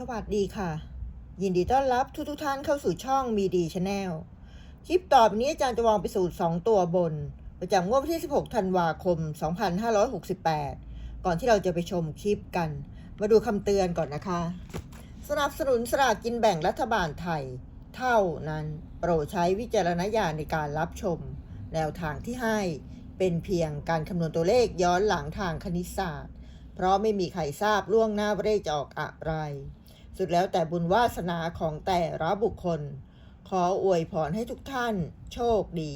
สวัสดีค่ะ ยินดีต้อนรับทุกทุกท่านเข้าสู่ช่องมีดีชาแนลคลิปต่อไปนี้อาจารย์จะวางไปสูตร 2 ตัวบน ประจำงวดวันที่ 16 ธันวาคม 2568 ก่อนที่เราจะไปชมคลิปกัน มาดูคำเตือนก่อนนะคะ สนับสนุนสลากกินแบ่งรัฐบาลไทย เท่านั้นโปรดใช้วิจารณญาณในการรับชม แนวทางที่ให้เป็นเพียงการคำนวณตัวเลขย้อนหลังทางคณิตศาสตร์ เพราะไม่มีใครทราบล่วงหน้าว่าเลขจะออกอะไร สุดแล้วแต่บุญวาสนาของแต่ละบุคคล ขออวยพรให้ทุกท่านโชคดี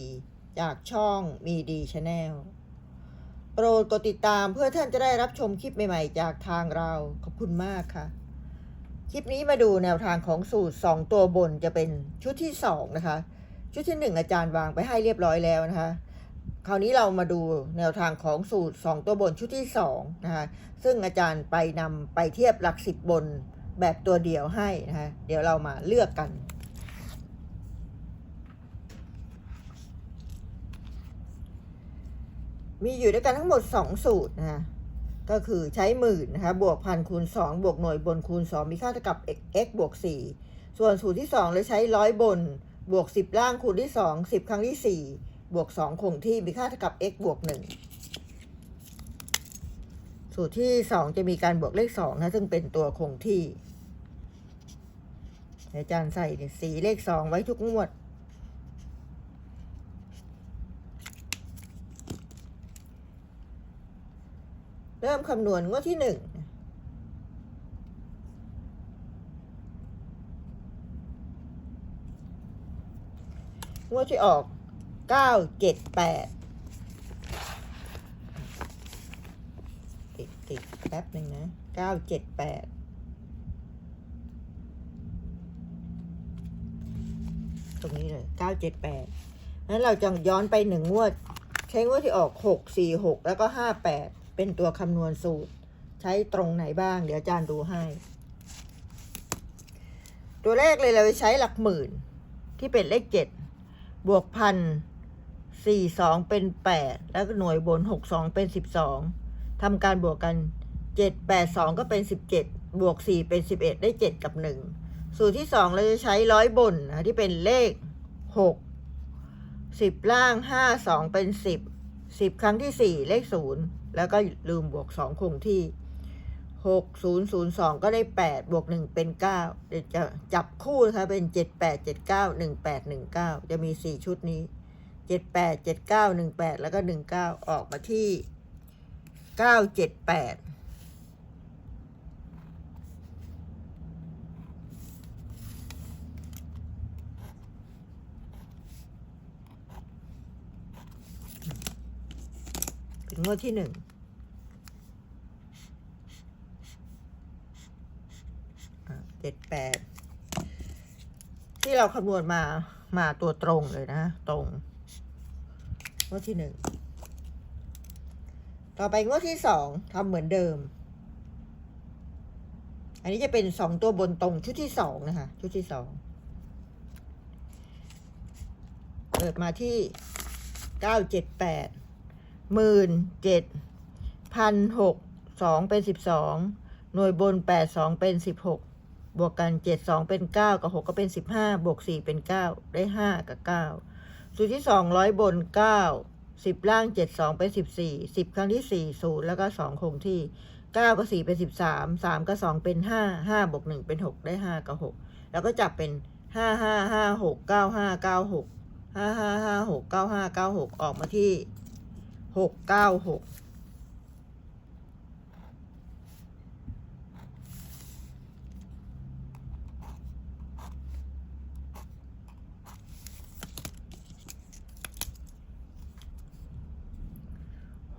จากช่องมีดีชาแนลโปรดกดติดตามเพื่อท่านจะได้รับชมคลิปใหม่ๆ จากทางเรา ขอบคุณมากค่ะ คลิปนี้มาดูแนวทางของสูตร 2 ตัวบนจะเป็นชุดที่ 2 นะคะ ชุดที่ 1 อาจารย์วางไปให้เรียบร้อยแล้วนะคะคราวนี้เรามาดูแนวทางของสูตร 2 ตัวบนชุดที่2นะคะซึ่งอาจารย์ไปนำไปเทียบหลักสิบบน แบบตัวเดียวให้นะคะเดี๋ยวเรามาเลือกกัน มีอยู่ด้วยกันทั้งหมด 2 สูตรนะคะก็คือใช้หมื่นนะคะบวกพันคูณ 2 บวกหน่วยบนคูณ 2 มีค่าเท่ากับ x บวก 4 ส่วนสูตรที่ 2 เลยใช้ร้อยบน บวก 10 ล่างคูณที่ 2 10 ครั้งที่ 4 บวก 2 คงที่มีค่าเท่ากับ x บวก 1 สูตรที่ 2 จะมีการบวกเลข2นะซึ่งเป็นตัวคงที่ อาจารย์ใส่สีเลข2ไว้ทุกงวด เริ่มคำนวณงวดที่หนึ่งงวดที่ออกเก้าเจ็ดแปดติดติดแป๊บหนึ่งนะเก้าเจ็ดแปด รงนี้เลยเก้าเจ็ดแปดนั้นเราจะย้อนไปหนึ่งงวด ใช้งวดที่ออกหกสี่หกแล้วก็ห้าแปดเป็นตัวคำนวณสูตร ใช้ตรงไหนบ้าง เดี๋ยวอาจารย์ดูให้ ตัวแรกเลยเราใช้หลักหมื่น ที่เป็นเลขเจ็ดบวกพันสี่สองเป็นแปดแล้วก็หน่วยบนหกสองเป็นสิบสองทำการบวกกันเจ็ดแปดสองก็เป็นสิบเจ็ดบวกสี่เป็นสิบเอ็ดได้เจ็ดกับหนึ่งสูตรที่สองเราจะใช้ร้อยบนนะที่เป็นเลข หกสิบล่างห้าสองเป็นสิบสิบครั้งที่สี่เลขศูนย์แล้วก็ลืมบวกสองคงที่หกศูนย์ศูนย์สองก็ได้แปดบวกหนึ่งเป็นเก้าเดี๋ยวจะจับคู่นะคะเป็นเจ็ดแปดเจ็ดเก้าหนึ่งแปดหนึ่งเก้าจะมีสี่ชุดนี้เจ็ดแปดเจ็ดเก้าหนึ่งแปดแล้วก็หนึ่งเก้าออกมาที่เก้าเจ็ดแปด งวดที่หนึ่งเจ็ดแปดที่เราคำนวณมามาตัวตรงเลยนะตรงงวดที่หนึ่งต่อไปงวดที่สองทำเหมือนเดิม อันนี้จะเป็นสองตัวบนตรงชุดที่สองนะคะ ชุดที่สองเปิดมาที่เก้าเจ็ดแปด หมื่นเจ็ดพันหกสองเป็นสิบสองหน่วยบนแปดสองเป็นสิบหกบวกกันเจ็ดสองเป็นเก้ากับหกก็เป็นสิบห้าบวกสี่เป็นเก้าได้ห้ากับเก้าสูตรที่สองร้อยบนเก้าสิบล่างเจ็ดสองเป็นสิบสี่สิบครั้งที่สี่ศูนย์แล้วก็สองคงที่เก้ากับสี่เป็นสิบสามสามกับสองเป็นห้าห้าบวกหนึ่งเป็นหกได้ห้ากับหกแล้วก็จับเป็นห้าห้าห้าหกเก้าห้าเก้าหกห้าห้าห้าหกเก้าห้าเก้าหกออกมาที่ หกเก้าหก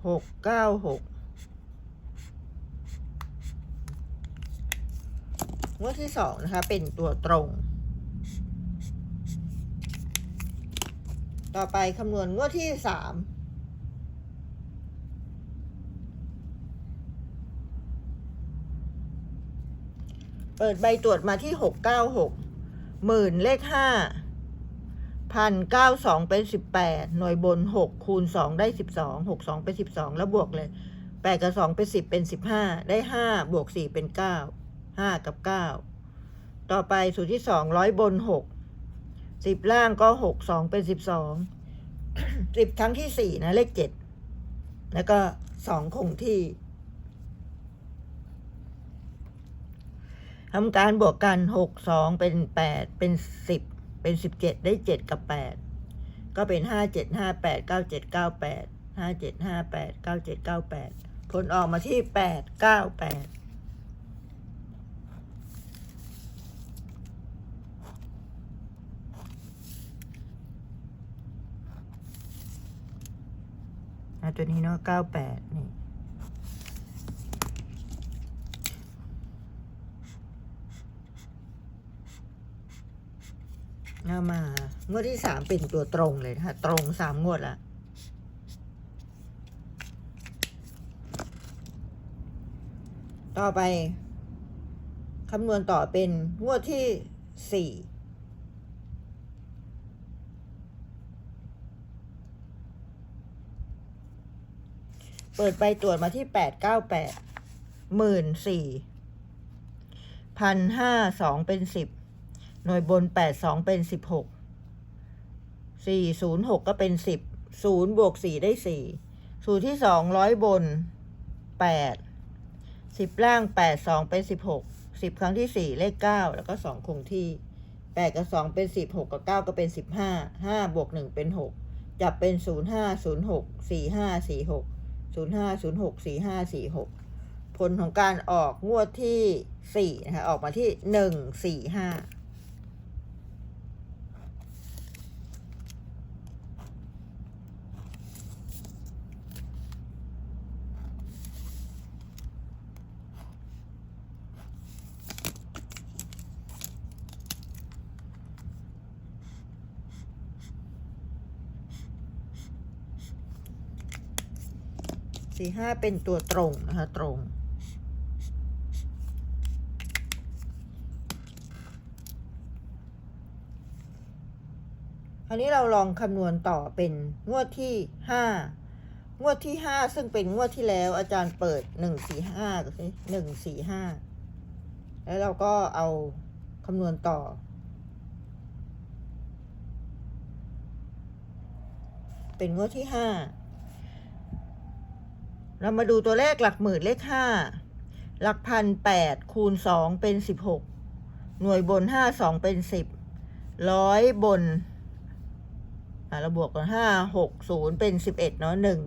หกเก้าหกงวดที่สองนะคะ เป็นตัวตรง ต่อไปคำนวณงวดที่สาม เปิดใบตรวจมาที่หกเก้าหกหมื่นเลขห้าพันเก้าสองเป็นสิบแปดหน่วยบนหกคูณสองได้สิบสองหกสองเป็นสิบสองแล้วบวกเลยแปดกับสองเป็นสิบเป็นสิบห้าได้ห้าบวกสี่เป็นเก้าห้ากับเก้าต่อไปสูตรที่สองร้อยบนหกสิบล่างก็หกสองเป็นสิบสองสิบครั้งที่สี่นะเลขเจ็ดแล้วก็สองคงที่ ทำการบวกกันหกสองเป็นแปดเป็นสิบเป็นสิบเจ็ดได้เจ็ดกับแปดก็เป็นห้าเจ็ดห้าแปดเก้าเจ็ดเก้าแปดห้าเจ็ดห้าแปดเก้าเจ็ดเก้าแปดผลออกมาที่แปดเก้าแปดอะตัวนี้เนาะเก้าแปดนี่ เอามางวดที่สามเป็นตัวตรงเลยนะคะ ตรงสามงวดละต่อไปคำนวณต่อเป็นงวดที่สี่เปิดใบตรวจมาที่แปดเก้าแปดหมื่นสี่พันห้าสองเป็นสิบ หน่วยบนแปดสองเป็นสิบหกสี่ศูนย์หกก็เป็นสิบศูนย์บวกสี่ได้สี่สูตรที่สองร้อยบนแปดสิบล่างแปดสองเป็นสิบหกสิบครั้งที่สี่เลขเก้าแล้วก็สองคงที่แปดกับสองเป็นสิบหกกับเก้าก็เป็นสิบห้าห้าบวกหนึ่งเป็นหกจับเป็นศูนย์ห้าศูนย์หกสี่ห้าสี่หกศูนย์ห้าศูนย์หกสี่ห้าสี่หกผลของการออกงวดที่สี่นะคะออกมาที่หนึ่งสี่ห้า สี่ห้าเป็นตัวตรงนะคะตรงคราวนี้เราลองคำนวณต่อเป็นงวดที่ห้างวดที่ห้าซึ่งเป็นงวดที่แล้วอาจารย์เปิดหนึ่งสี่ห้าดูสิหนึ่งสี่ห้าแล้วเราก็เอาคำนวณต่อ เป็นงวดที่ห้า เรามาดูตัวเลขหลักหมื่นเลขห้าหลักพันแปดคูณสองเป็นสิบหกหน่วยบนห้าสองเป็นสิบร้อยบนอะเราบวกกันห้าหกศูนย์เป็นสิบเอ็ดเนาะหนึ่ง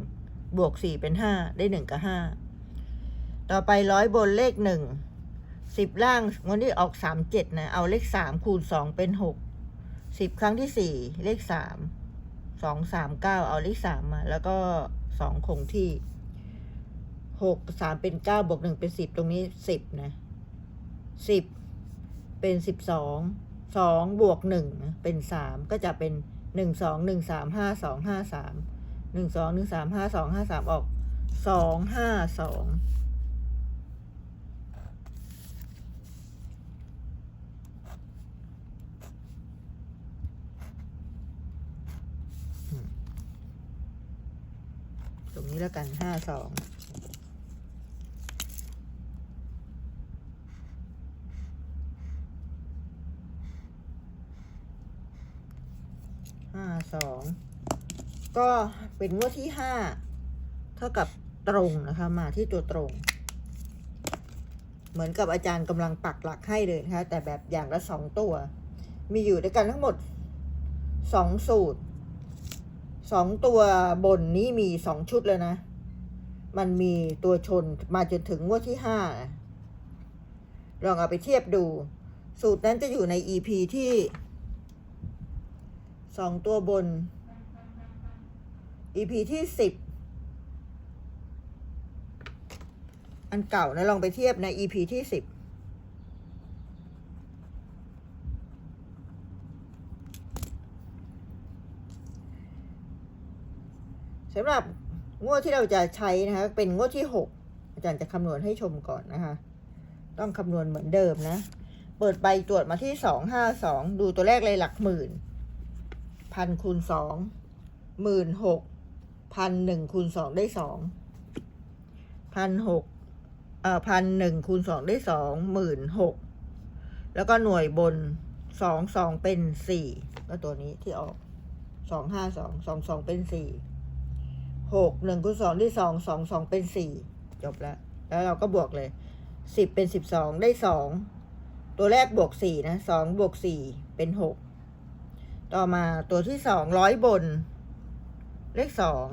บวกสี่เป็นห้าได้หนึ่งกับห้าต่อไปร้อยบนเลขหนึ่งสิบล่างวันนี้ออกสามเจ็ดนะเอาเลขสามคูณสองเป็นหกสิบครั้งที่สี่เลขสามสองสามเก้าเอาเลขสามมา แล้วก็สองคงที่ หกสามเป็นเก้าบวกหนึ่งเป็นสิบตรงนี้สิบนะสิบเป็นสิบสองสองบวกหนึ่งเป็นสามก็จะเป็นหนึ่งสองหนึ่งสามห้าสองห้าสามหนึ่งสองหนึ่งสามห้าสองห้าสามออกสองห้าสองตรงนี้แล้วกันห้าสอง สองก็เป็นงวดที่ห้าเท่ากับตรงนะคะมาที่ตัวตรง เหมือนกับอาจารย์กำลังปักหลักให้เลยนะคะแต่แบบอย่างละสองตัว มีอยู่ด้วยกันทั้งหมดสองสูตรสองตัวบนนี้มีสองชุดเลยนะ มันมีตัวชนมาจนถึงงวดที่ห้าลองเอาไปเทียบดู สูตรนั้นจะอยู่ใน EP ที่ สองตัวบน EP ที่สิบอันเก่านะลองไปเทียบใน EP ที่สิบสำหรับงวดที่เราจะใช้นะคะ เป็นงวดที่หกอาจารย์จะคำนวณให้ชมก่อนนะคะ ต้องคำนวณเหมือนเดิมนะ เปิดใบตรวจมาที่สองห้าสองดูตัวแรกเลยหลักหมื่น พันคูณสองหมื่นหกพันหนึ่งคูณสองได้สองพันหกเอ่อพันหนึ่งคูณสองได้สองหมื่นหกแล้วก็หน่วยบนสองสองเป็นสี่ก็ตัวนี้ที่ออกสองห้าสองสองสองเป็นสี่หกหนึ่งคูณสองที่สองสองสองเป็นสี่จบแล้ว แล้วเราก็บวกเลยสิบเป็นสิบสองได้สองตัวแรกบวกสี่นะสองบวกสี่เป็นหก ต่อมาตัวที่สองร้อยบน เลขสอง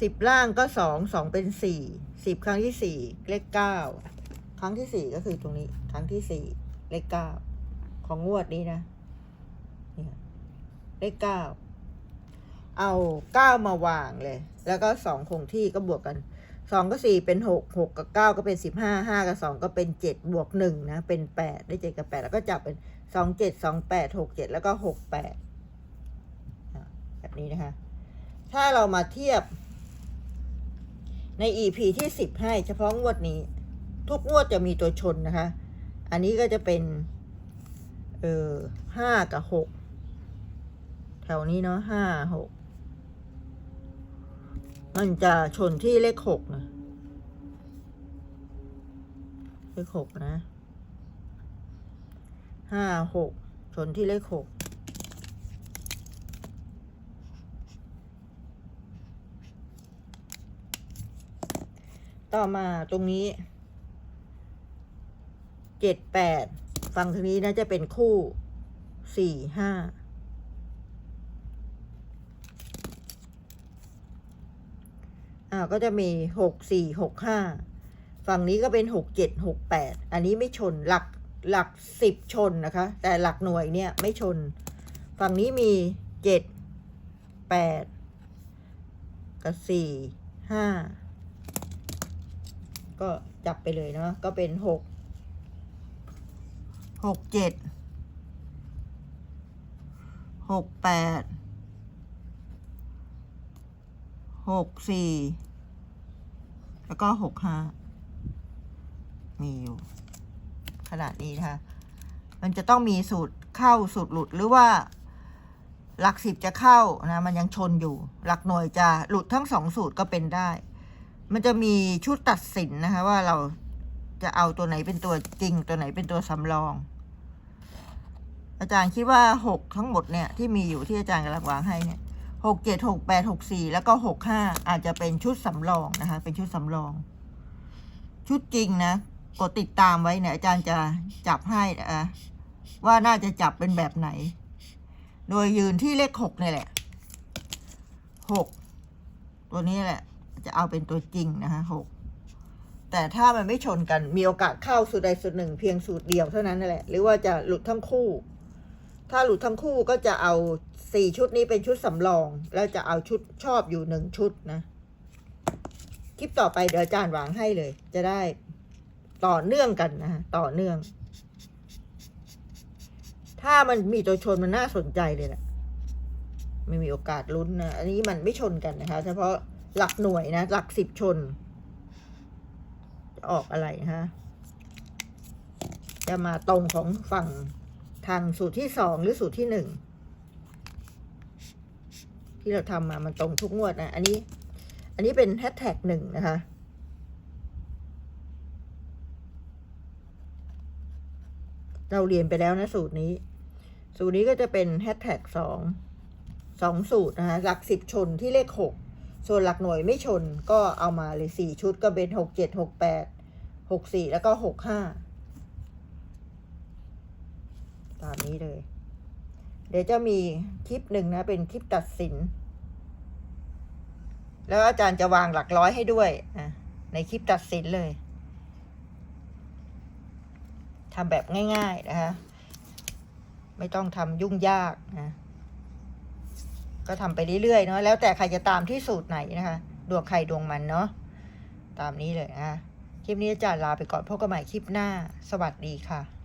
สิบล่างก็สองสองเป็นสี่สิบครั้งที่สี่เลขเก้าครั้งที่สี่ก็คือตรงนี้ ครั้งที่สี่เลขเก้าของงวดนี้นะเนี่ยเลขเก้าเอาเก้ามาวางเลย แล้วก็สองคงที่ก็บวกกันสองก็สี่เป็นหกหกกับเก้าก็เป็นสิบห้าห้ากับสองก็เป็นเจ็ดบวกหนึ่งนะ เป็นแปดได้เจ็ดกับแปดแล้วก็จับเป็น สองเจ็ดสองแปดหกเจ็ดแล้วก็หกแปดแบบนี้นะคะ ถ้าเรามาเทียบ ใน EP ที่สิบให้เฉพาะงวดนี้ ทุกงวดจะมีตัวชนนะคะ อันนี้ก็จะเป็น เออห้ากับหกแถวนี้เนาะห้าหกมันจะชนที่เลขหกนะเลขหกนะ ห้าหกชนที่เลขหกต่อมาตรงนี้เจ็ดแปดฝั่งทางนี้นะจะเป็นคู่สี่ห้าอ่าก็จะมีหกสี่หกห้าฝั่งนี้ก็เป็นหกเจ็ดหกแปดอันนี้ไม่ชนหลัก หลักสิบชนนะคะ แต่หลักหน่วยเนี่ยไม่ชน ฝั่งนี้มีเจ็ดแปดกับสี่ห้าก็จับไปเลยเนาะก็เป็นหกหกเจ็ดหกแปดหกสี่แล้วก็หกห้ามีอยู่ ขนาดนี้นะคะมันจะต้องมีสูตรเข้าสูตรหลุดหรือว่า หลักสิบจะเข้านะ มันยังชนอยู่ หลักหน่วยจะหลุดทั้งสองสูตรก็เป็นได้ มันจะมีชุดตัดสินนะคะว่าเราจะเอาตัวไหนเป็นตัวจริง ตัวไหนเป็นตัวสำรอง อาจารย์คิดว่าหกทั้งหมดเนี่ยที่มีอยู่ที่อาจารย์กำลังวางให้เนี่ยหกเจ็ดหกแปดหกสี่แล้วก็หกห้าอาจจะเป็นชุดสำรองนะคะ เป็นชุดสำรอง ชุดจริงนะ กดติดตามไว้เนี่ยอาจารย์จะจับให้นะว่าน่าจะจับเป็นแบบไหน โดยยืนที่เลขหกนี่แหละหกตัวนี้แหละ จะเอาเป็นตัวจริงนะคะหกแต่ถ้ามันไม่ชนกันมีโอกาสเข้าสูตรใดสูตรหนึ่งเพียงสูตรเดียวเท่านั้นนั่นแหละ หรือว่าจะหลุดทั้งคู่ ถ้าหลุดทั้งคู่ก็จะเอาสี่ชุดนี้เป็นชุดสำรอง แล้วจะเอาชุดชอบอยู่หนึ่งชุดนะ คลิปต่อไปเดี๋ยวอาจารย์วางให้เลย จะได้ ต่อเนื่องกันนะฮะต่อเนื่อง ถ้ามันมีตัวชนมันน่าสนใจเลยแหละไม่มีโอกาสลุ้นนะ อันนี้มันไม่ชนกันนะคะ เฉพาะหลักหน่วยนะ หลักสิบชน จะออกอะไรนะคะจะมาตรงของฝั่งทางสูตรที่สองหรือสูตรที่หนึ่งที่เราทำมามันตรงทุกงวดนะ อันนี้ อันนี้เป็นแฮชแท็กหนึ่งนะคะ เราเรียนไปแล้วนะสูตรนี้ สูตรนี้ก็จะเป็นแฮชแท็กสองสองสูตรนะคะหลักสิบชนที่เลขหกส่วนหลักหน่วยไม่ชนก็เอามาเลยสี่ชุดก็เป็นหกเจ็ดหกแปดหกสี่แล้วก็หกห้าตามนี้เลย เดี๋ยวจะมีคลิปหนึ่งนะ เป็นคลิปตัดสิน แล้วอาจารย์จะวางหลักร้อยให้ด้วยในคลิปตัดสินเลย ทำแบบง่ายๆนะคะ ไม่ต้องทำยุ่งยากนะก็ทำไปเรื่อยๆเนาะแล้วแต่ใครจะตามที่สูตรไหนนะคะดวงใครดวงมันเนาะตามนี้เลยนะคลิปนี้อาจารย์ลาไปก่อนพบกันใหม่คลิปหน้า สวัสดีค่ะ